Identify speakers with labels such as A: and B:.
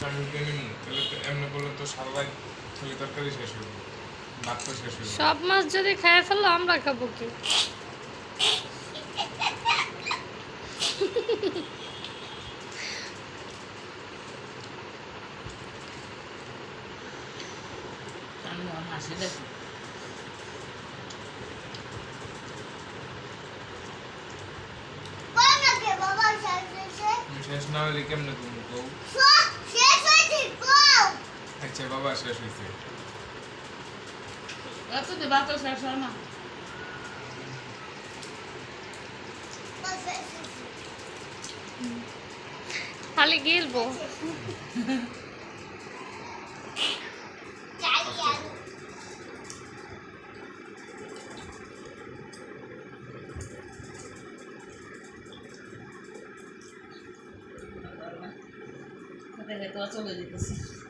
A: চামচ দিয়ে তাহলে তো এমনি করলে তো সারা রাত থলি তরকারি শেষ হইব ভাত তো শেষ হইব
B: সব মাছ যদি খেয়ে ফেলল আমরা খাব কি
C: শেষে
A: না হলে কেমনে তুমি কও
C: সব শেষ হয়েছে বাও
A: আচ্ছা বাবা শেষ হয়েছে।
D: এত যে বাতো শেষ হয় না।
B: খালি গিলবো।
D: চলে যেতেছি
C: I don't know.